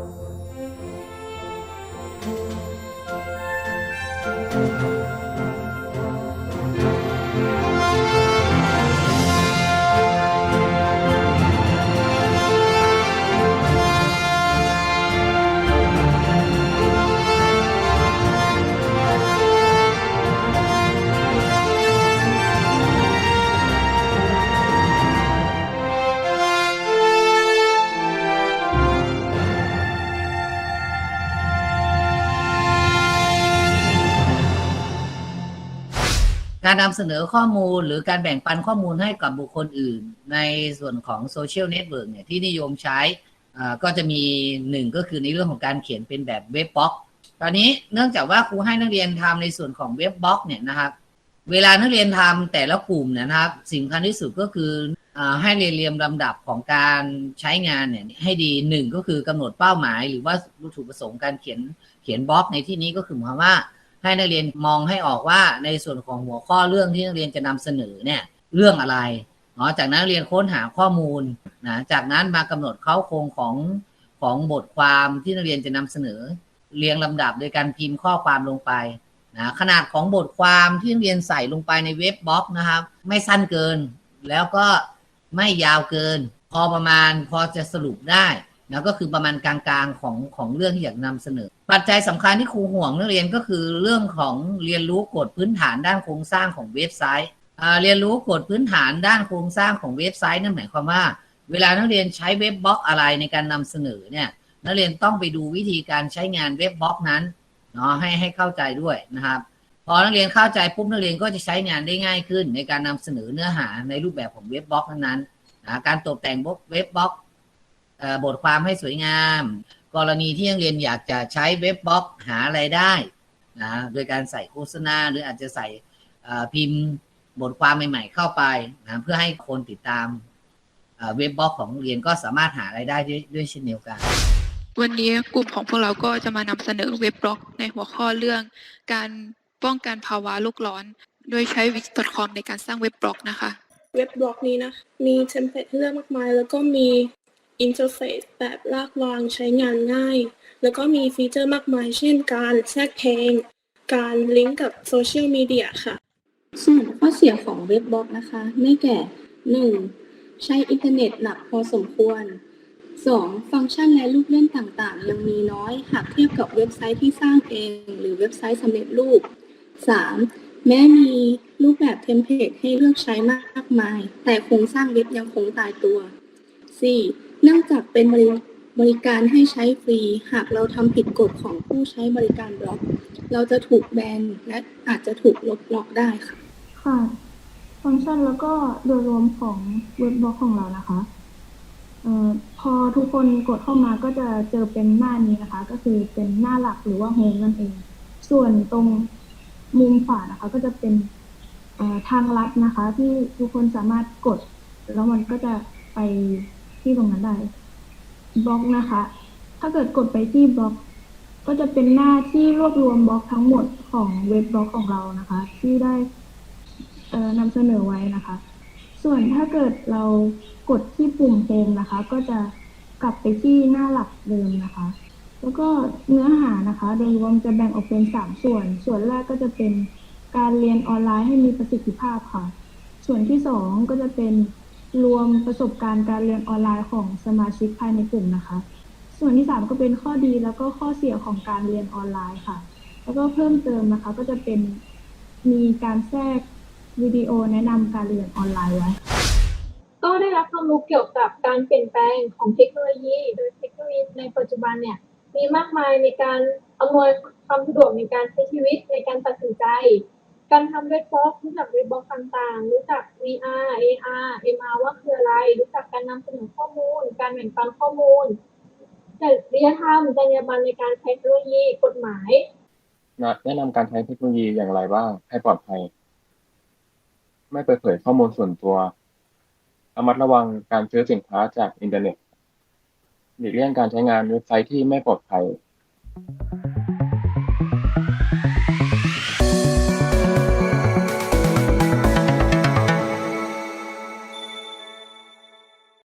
Oh. การนำเสนอข้อมูลหรือการแบ่งปันข้อมูลให้กับบุคคลอื่น ในส่วนของโซเชียลเน็ตเวิร์กเนี่ยที่นิยมใช้ก็จะมีหนึ่งก็คือในเรื่องของการเขียนเป็นแบบเว็บบล็อก ตอนนี้เนื่องจากว่าครูให้นักเรียนทำในส่วนของเว็บบล็อกเนี่ยนะครับ เวลานักเรียนทำแต่ละกลุ่มเนี่ยนะครับ สิ่งสำคัญที่สุดก็คืออให้เรียนเรียงลำดับของการใช้งานเนี่ยให้ดีหนึ่งก็คือกำหนดเป้าหมาย หรือว่าวัตถุประสงค์การเขียนเขียนบล็อกในที่นี้ก็คือหมายความว่า ให้นักเรียนมองให้ออกว่าในส่วนของหัวข้อเรื่องที่นักเรียนจะนำเสนอเนี่ยเรื่องอะไรเนาะจากนั้นเรียนค้นหาข้อมูลนะจากนั้นมากำหนดเข้าโครงของของบทความที่นักเรียนจะนำเสนอ เรียงลำดับโดยการพิมพ์ข้อความลงไปนะขนาดของบทความที่นักเรียนใส่ลงไปในเว็บบล็อกนะครับ ไม่สั้นเกิน แล้วก็ไม่ยาวเกิน พอประมาณพอจะสรุปได้นะก็คือประมาณกลางๆของของเรื่องที่อยากนำเสนอ ปัจจัยสำคัญที่ครูห่วงนักเรียนก็คือเรื่องของเรียนรู้กฎพื้นฐานด้านโครงสร้างของเว็บไซต์เรียนรู้กฎพื้นฐานด้านโครงสร้างของเว็บไซต์นั่นหมายความว่า เวลานักเรียนใช้เว็บบล็อกอะไรในการนำเสนอเนี่ยนักเรียนต้องไปดูวิธีการใช้งานเว็บบล็อกนั้นเนาะให้ให้เข้าใจด้วยนะครับพอนักเรียนเข้าใจปุ๊บนักเรียนก็จะใช้งานได้ง่ายขึ้น ในการนำเสนอเนื้อหาในรูปแบบของเว็บบล็อกนั้นๆนะการตกแต่งเว็บบล็อกบทความให้สวยงาม กรณีที่นักเรียนอยากจะใช้เว็บบล็อกหาไรายได้นะโดยการใส่โฆษณาหรืออาจจะใส่เอ่อพิมพ์บทความใหม่ ๆ เข้าไปนะเพื่อให้คนติดตามเอ่อเว็บบล็อกของโรงเรียนก็สามารถหารายได้ด้วยด้วยเช่นเดียวกัน วันนี้กลุ่มของพวกเราก็จะมานำเสนอเว็บบล็อกในหัวข้อเรื่อง การป้องกันภาวะโลกร้อน โดยใช้ wix.com ในการสร้างเว็บบล็อกนะคะ เว็บบล็อกนี้นะ มีเทมเพลตให้เลือกมากมาย แล้วก็มี อินเทอร์เฟซแบบลากวางใช้งานง่าย แล้วก็มีฟีเจอร์มากมาย เช่นการแทรกเพลง การลิงก์กับโซเชียลมีเดียค่ะ ส่วนข้อเสียของเว็บบล็อกนะคะ ได้แก่ 1. ใช้อินเทอร์เน็ตหนักพอสมควร 2. ฟังก์ชันและลูกเล่นต่างๆ ยังมีน้อย หากเทียบกับเว็บไซต์ที่สร้างเอง หรือเว็บไซต์สำเร็จรูป 3. แม้มีรูปแบบเทมเพลตให้เลือกใช้มากมาย แต่โครงสร้างเว็บยังคงตายตัว 4. เนื่องจากเป็นบริบริการให้ใช้ฟรี หากเราทำผิดกฎของผู้ใช้บริการบล็อก เราจะถูกแบนและอาจจะถูกลบบล็อกได้ค่ะ ค่ะ ฟังก์ชันแล้วก็โดยรวมของเว็บบล็อกของเรานะคะเอ่อพอทุกคนกดเข้ามาก็จะเจอเป็นหน้านี้นะคะ ก็คือเป็นหน้าหลักหรือว่าโฮมนั่นเอง ส่วนตรงมุมขวานะคะ ก็จะเป็นทางลัดนะคะ ที่ทุกคนสามารถกด แล้วมันก็จะไป ที่ตรงนั้นได้บล็อกนะคะ ถ้าเกิดกดไปที่บล็อก ก็จะเป็นหน้าที่รวบรวมบล็อกทั้งหมดของเว็บบล็อกของเรานะคะ ที่ได้เอ่อนำเสนอไว้นะคะ ส่วนถ้าเกิดเรากดที่ปุ่มโฮมนะคะ ก็จะกลับไปที่หน้าหลักเดิมนะคะ แล้วก็เนื้อหานะคะ โดยรวมจะแบ่งออกเป็น 3 ส่วน ส่วนแรกก็จะเป็นการเรียนออนไลน์ให้มีประสิทธิภาพค่ะ ส่วนที่ 2 ก็จะเป็น รวมประสบการณ์การเรียนออนไลน์ของสมาชิกภายในกลุ่มนะคะ ส่วนที่ 3 ก็เป็นข้อดีแล้วก็ข้อเสียของการเรียนออนไลน์ค่ะ แล้วก็เพิ่มเติมนะคะก็จะเป็นมีการแทรกวิดีโอแนะนำการเรียนออนไลน์ไว้ก็ได้รับความรู้เกี่ยวกับการเปลี่ยนแปลงของเทคโนโลยี โดยเทคโนโลยีในปัจจุบันเนี่ยมีมากมายในการอำนวยความสะดวกในการใช้ชีวิตในการตัดสินใจ การทำเว็บบ็อกรู้จักเว็บบล็อกต่างๆ รู้จัก VR AR MR ว่าคืออะไร รู้จักการนำเสนอข้อมูล การแบ่งปันข้อมูลจริยธรรมจรรยาบรรณในการใช้เทคโนโลยีกฎหมาย แนะนำการใช้เทคโนโลยีอย่างไรบ้างให้ปลอดภัย ไม่เปิดเผยข้อมูลส่วนตัวระมัดระวังการซื้อสินค้าจากอินเทอร์เน็ตหลีกเลี่ยงการใช้งานเว็บไซต์ที่ไม่ปลอดภัย